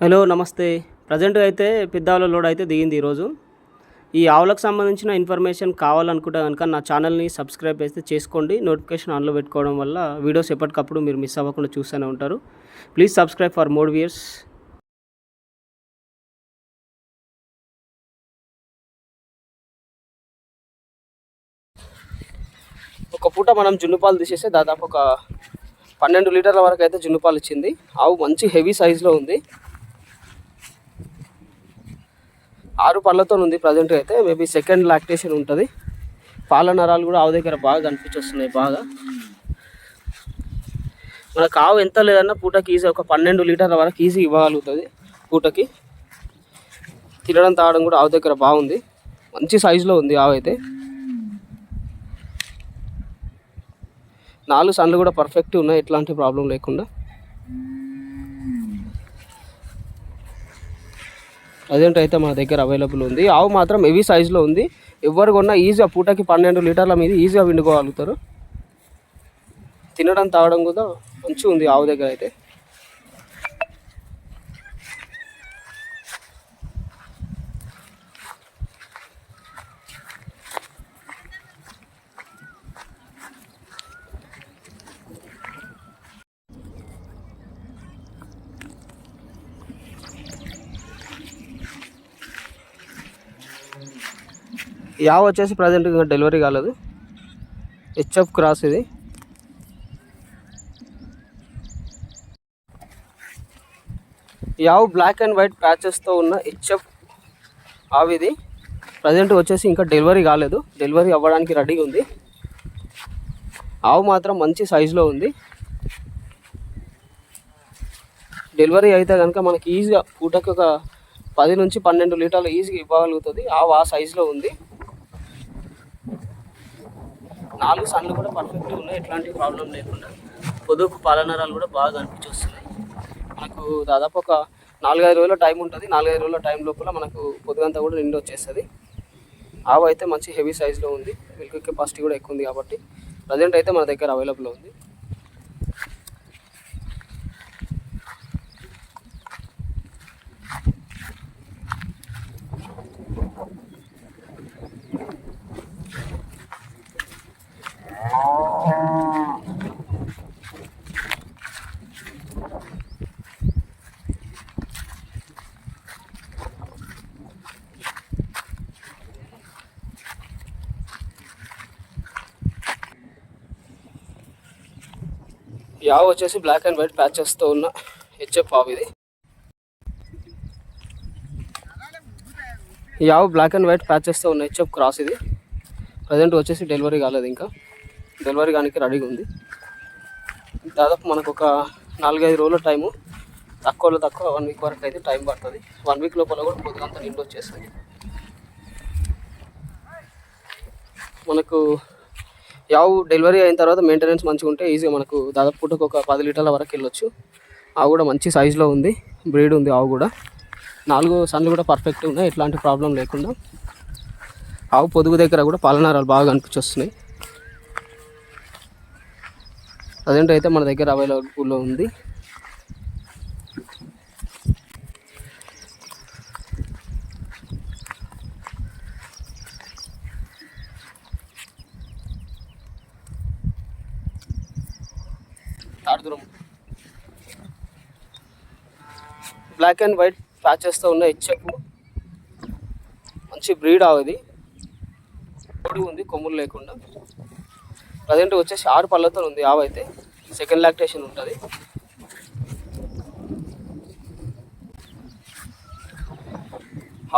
Hello నమస్తే. ప్రజెంట్గా అయితే పెద్దావుల లోడ్ అయితే దిగింది ఈరోజు. ఈ ఆవులకు సంబంధించిన ఇన్ఫర్మేషన్ కావాలనుకుంటే కనుక నా ఛానల్ని సబ్స్క్రైబ్ అయితే చేసుకోండి. నోటిఫికేషన్ ఆన్లో పెట్టుకోవడం వల్ల వీడియోస్ ఎప్పటికప్పుడు మీరు మిస్ అవ్వకుండా చూస్తూనే ఉంటారు. Please subscribe for more viewers ఒక పూట మనం జున్ను పాలు తీసేస్తే దాదాపు ఒక పన్నెండు లీటర్ల వరకు అయితే జున్ను పాలు ఇచ్చింది. ఆవు మంచి హెవీ సైజులో ఉంది. ఆరు పళ్ళతో ఉంది. ప్రజెంట్గా అయితే మేబీ సెకండ్ లాక్టేషన్ ఉంటుంది. పాల నరాలు కూడా ఆవు దగ్గర బాగా కనిపించొస్తున్నాయి బాగా. మనకు ఆవు ఎంత లేదన్నా పూటకి ఈజీ ఒక పన్నెండు లీటర్ల వరకు ఈజీ ఇవ్వగలుగుతుంది పూటకి. తినడం తాగడం కూడా ఆవు దగ్గర బాగుంది. మంచి సైజులో ఉంది ఆవు అయితే. నాలుగు సన్లు కూడా పర్ఫెక్ట్ ఉన్నాయి. ఎట్లాంటి ప్రాబ్లం లేకుండా. ప్రజెంట్ అయితే మన దగ్గర అవైలబుల్ ఉంది. ఆవు మాత్రం హెవీ సైజులో ఉంది. ఎవరు కొన్నా ఈజీగా పూటకి పన్నెండు లీటర్ల మీద ఈజీగా విండుకోగలుగుతారు తినడం తాగడం కూడా మంచిగా ఉంది ఆవు దగ్గర అయితే. ఈ ఆవు వచ్చేసి ప్రజెంట్ ఇంకా డెలివరీ కాలేదు. హెచ్ఎఫ్ క్రాస్ ఇది. యావ్ ఆవు బ్లాక్ అండ్ వైట్ ప్యాచెస్తో ఉన్న హెచ్ఎఫ్ ఆవు ఇది. ప్రజెంట్ వచ్చేసి ఇంకా డెలివరీ కాలేదు. డెలివరీ అవ్వడానికి రెడీగా ఉంది. ఆవు మాత్రం మంచి సైజులో ఉంది. డెలివరీ అయితే కనుక మనకి ఈజీగా పూటకి ఒక పది నుంచి పన్నెండు లీటర్లు ఈజీగా ఇవ్వగలుగుతుంది. ఆవు ఆ సైజులో ఉంది. నాలుగు సన్లు కూడా పర్ఫెక్ట్గా ఉన్నాయి. ఎట్లాంటి ప్రాబ్లం లేకుండా పొదుపు పాలనరాలు కూడా బాగా కనిపించి వస్తున్నాయి. మనకు దాదాపు ఒక నాలుగైదు రోజుల టైం ఉంటుంది. నాలుగైదు రోజుల టైం లోపల మనకు పొద్దుగంతా కూడా నిండి వచ్చేస్తుంది. ఆవు అయితే మంచి హెవీ సైజులో ఉంది. మిల్క్ కెపాసిటీ కూడా ఎక్కువ ఉంది కాబట్టి ప్రజెంట్ అయితే మన దగ్గర అవైలబుల్ ఉంది. యావ వచ్చేసి బ్లాక్ అండ్ వైట్ ప్యాచెస్తో ఉన్న హెచ్ఎఫ్ ఆవు ఇది. యావ్ బ్లాక్ అండ్ వైట్ ప్యాచెస్తో ఉన్న హెచ్ఎఫ్ క్రాస్ ఇది. ప్రజెంట్ వచ్చేసి డెలివరీ కాలేదు ఇంకా. డెలివరీ కానీ రెడీగా ఉంది. దాదాపు మనకు ఒక నాలుగైదు రోజుల టైము తక్కువలో తక్కువ వన్ వీక్ వరకు అయితే టైం పడుతుంది. వన్ వీక్ లోపల కూడా పొద్దునంతా నిండి వచ్చేస్తుంది. మనకు యావు డెలివరీ అయిన తర్వాత మెయింటెనెన్స్ మంచిగా ఉంటే ఈజీగా మనకు దాదాపు పూటకు ఒక పది లీటర్ల వరకు వెళ్ళొచ్చు. ఆవు కూడా మంచి సైజులో ఉంది బ్రీడ్ ఉంది ఆవు కూడా. నాలుగు సన్లు కూడా పర్ఫెక్ట్ ఉన్నాయి ఎట్లాంటి ప్రాబ్లం లేకుండా. ఆవు పొదుగు దగ్గర కూడా పాలనారాలు బాగా అనిపించొస్తున్నాయి అదేంటైతే మన దగ్గర అవైలబుల్లో ఉంది. బ్లాక్ అండ్ వైట్ ప్యాచెస్తో ఉన్న హెచ్ఎఫ్ మంచి బ్రీడ్ ఆవుది పొడి ఉంది కొమ్ములు లేకుండా. ప్రజెంట్ వచ్చేసి ఆరు పళ్ళతో ఉంది ఆవు అయితే. సెకండ్ లాక్టేషన్ ఉంటుంది.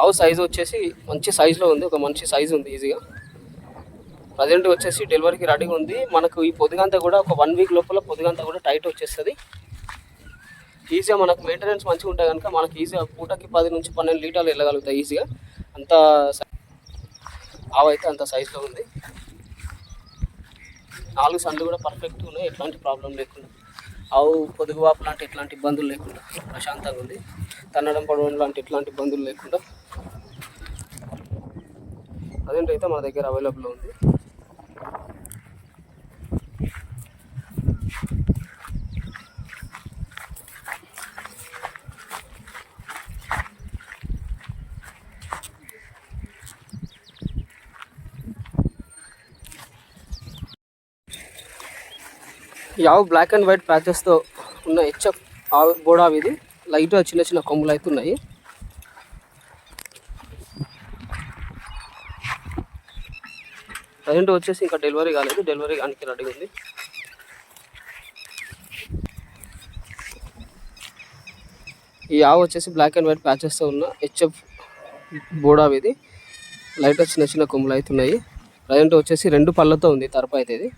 ఆవు సైజు వచ్చేసి మంచి సైజులో ఉంది ఒక మంచి సైజు ఉంది ఈజీగా ప్రజెంట్ వచ్చేసి డెలివరీకి రెడీగా ఉంది. మనకు ఈ పొద్దుగంతా కూడా ఒక వన్ వీక్ లోపల పొద్దుగంతా కూడా టైట్ వచ్చేస్తుంది. ఈజీగా మనకు మెయింటెనెన్స్ మంచిగా ఉంటాయి కనుక మనకి ఈజీగా పూటకి పది నుంచి పన్నెండు లీటర్లు వెళ్ళగలుగుతాయి ఈజీగా అంత ఆవైతే అంత సైజులో ఉంది. నాలుగు సండ్లు కూడా పర్ఫెక్ట్ ఉన్నాయి ఎట్లాంటి ప్రాబ్లం లేకుండా. ఆవు పొదుగువాపు లాంటి ఎట్లాంటి ఇబ్బందులు లేకుండా ప్రశాంతంగా ఉంది. తన్నడం పడవడం లాంటి ఎట్లాంటి ఇబ్బందులు లేకుండా. అదేంటైతే అయితే మన దగ్గర అవైలబుల్ ఉంది. ఈ ఆవు బ్లాక్ అండ్ వైట్ ప్యాచెస్తో ఉన్న హెచ్ఎఫ్ ఆవు బోడావి ఇది. లైట్గా చిన్న చిన్న కొమ్ములు అయితే ఉన్నాయి. ప్రజెంట్ వచ్చేసి ఇంకా డెలివరీ కాలేదు. డెలివరీ కానీ రెడీగా ఉంది. ఈ ఆవు వచ్చేసి బ్లాక్ అండ్ వైట్ ప్యాచెస్తో ఉన్న హెచ్ఎఫ్ బోడావి ఇది. లైట్గా చిన్న చిన్న కొమ్ములు అయితే ఉన్నాయి. ప్రజెంట్ వచ్చేసి రెండు పళ్ళతో ఉంది. తరపు అయితే ఇది.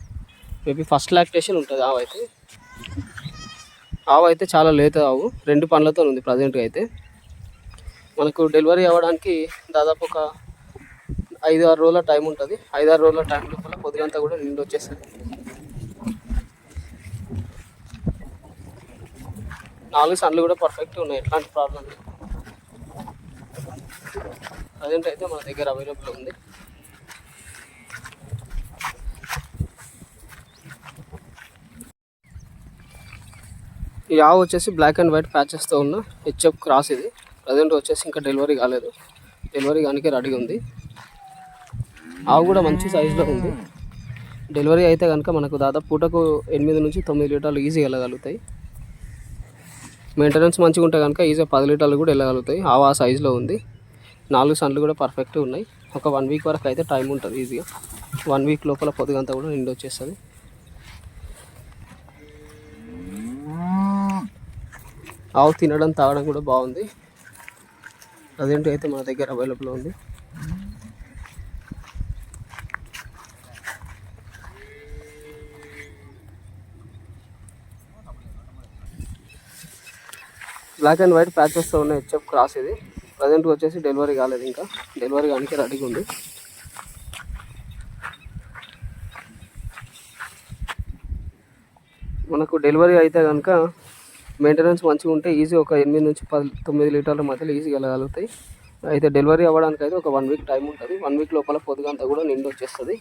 మేబీ ఫస్ట్ లాక్టేషన్ ఉంటుంది. ఆవు అయితే. ఆవు అయితే చాలా లేత ఆవు. రెండు పండ్లతో ఉంది ప్రజెంట్గా అయితే. మనకు డెలివరీ అవ్వడానికి దాదాపు ఒక ఐదు ఆరు రోజుల టైం ఉంటుంది. ఐదు ఆరు రోజుల టైం లోపల పొద్దుగంతా కూడా నిండు వచ్చేస్తుంది. నాలుగు సన్లు కూడా పర్ఫెక్ట్ ఉన్నాయి. ఎట్లాంటి ప్రాబ్లం లేదు. ప్రజెంట్ అయితే మన దగ్గర అవైలబుల్ ఉంది. ఈ ఆవు వచ్చేసి బ్లాక్ అండ్ వైట్ ప్యాచెస్తో ఉన్న హెచ్ఎఫ్ క్రాస్ ఇది. ప్రజెంట్ వచ్చేసి ఇంకా డెలివరీ కాలేదు. డెలివరీ కానీ రెడీ ఉంది. ఆవు కూడా మంచి సైజులో ఉంది. డెలివరీ అయితే కనుక మనకు దాదాపు పూటకు ఎనిమిది నుంచి తొమ్మిది లీటర్లు ఈజీగా వెళ్ళగలుగుతాయి. మెయింటెనెన్స్ మంచిగా ఉంటే కనుక ఈజీగా పది లీటర్లు కూడా వెళ్ళగలుగుతాయి. ఆవు ఆ సైజులో ఉంది. నాలుగు సన్లు కూడా పర్ఫెక్ట్గా ఉన్నాయి. ఒక వన్ వీక్ వరకు అయితే టైం ఉంటుంది ఈజీగా వన్ వీక్ లోపల పొద్దుగంతా కూడా నిండి వచ్చేస్తుంది ఆవు తినడం తాగడం కూడా బాగుంది. అదేంటి అయితే మన దగ్గర అవైలబుల్ ఉంది. బ్లాక్ అండ్ వైట్ ప్యాచెస్తో ఉన్న హెచ్ఎఫ్ క్రాస్ ఇది. ప్రజెంట్ వచ్చేసి డెలివరీ కాలేదు ఇంకా. డెలివరీ కానీ రెడీగా ఉంది. మనకు డెలివరీ అయితే కనుక మెయింటెనెన్స్ మంచిగా ఉంటే ఈజీ ఒక ఎనిమిది నుంచి పది తొమ్మిది లీటర్ల మధ్యలో ఈజీగా వెళ్ళగలుగుతాయి అయితే డెలివరీ అవ్వడానికి అయితే ఒక వన్ వీక్ టైం ఉంటుంది. వన్ వీక్ లోపల పొదుగంతా కూడా నిండి వచ్చేస్తుంది.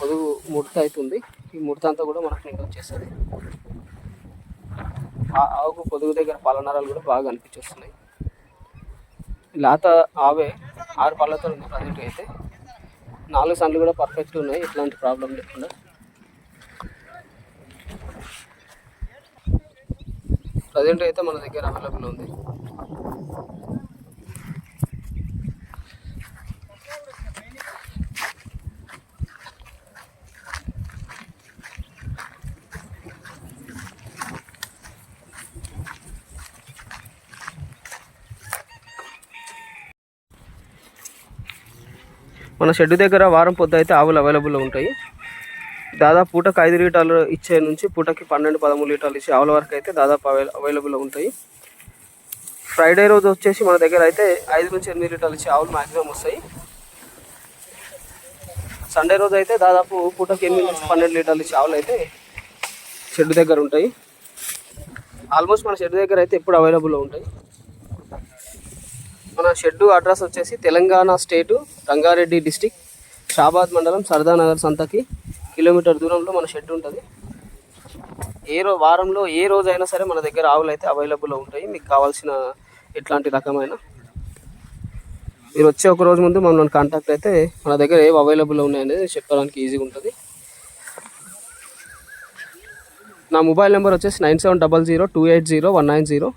పొదుగు ముడత అవుతుంది. ఈ ముడత అంతా కూడా మనకు నిండి వచ్చేస్తుంది. ఆ ఆవుకు పొదుగు దగ్గర పాలనరాలు కూడా బాగా అనిపించేస్తున్నాయి. లేత ఆవే ఆరు పళ్ళతో ఉంది ప్రజెంట్ అయితే. నాలుగు సన్లు కూడా పర్ఫెక్ట్ ఉన్నాయి. ఎట్లాంటి ప్రాబ్లం లేకుండా. ప్రజెంట్ అయితే మన దగ్గర అవైలబుల్ ఉంది. మన షెడ్ దగ్గర వారం పొద్దు అయితే ఆవులు అవైలబుల్ ఉంటాయి. దాదాపు పూటకు ఐదు లీటర్లు ఇచ్చే నుంచి పూటకి పన్నెండు పదమూడు లీటర్లు ఇచ్చే ఆవుల వరకు అయితే దాదాపు అవైల అవైలబుల్ ఉంటాయి. ఫ్రైడే రోజు వచ్చేసి మన దగ్గర అయితే ఐదు నుంచి ఎనిమిది లీటర్లు ఇచ్చే ఆవులు మ్యాక్సిమం వస్తాయి. సండే రోజు అయితే దాదాపు పూటకి ఎనిమిది నుంచి పన్నెండు లీటర్లు ఇచ్చే ఆవులు అయితే షెడ్ దగ్గర ఉంటాయి. ఆల్మోస్ట్ మన షెడ్ దగ్గర అయితే ఎప్పుడు అవైలబుల్లో ఉంటాయి. మన షెడ్ అడ్రస్ వచ్చేసి తెలంగాణ స్టేటు రంగారెడ్డి డిస్టిక్ షాబాద్ మండలం సరదానగర్ సంతకి. కిలోమీటర్ దూరంలో మన షెడ్ ఉంటుంది. ఏ రో వారంలో ఏ రోజైనా సరే మన దగ్గర ఆవులు అయితే అవైలబుల్లో ఉంటాయి. మీకు కావాల్సిన ఎట్లాంటి రకమైన మీరు వచ్చే ఒక రోజు ముందు మమ్మల్ని కాంటాక్ట్ అయితే మన దగ్గర ఏవి అవైలబుల్లో ఉన్నాయనేది చెప్పడానికి ఈజీగా ఉంటుంది. నా మొబైల్ నెంబర్ వచ్చేసి nine seven double zero two eight zero one nine zero.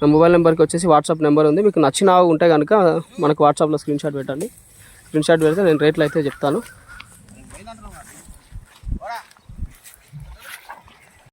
నా మొబైల్ నెంబర్కి వచ్చేసి వాట్సాప్ నెంబర్ ఉంది. మీకు నచ్చిన ఆవు ఉంటే కనుక మనకు వాట్సాప్లో స్క్రీన్ షాట్ పెట్టండి. స్క్రీన్ షాట్ పెడితే నేను రేట్లు అయితే చెప్తాను. Ahora.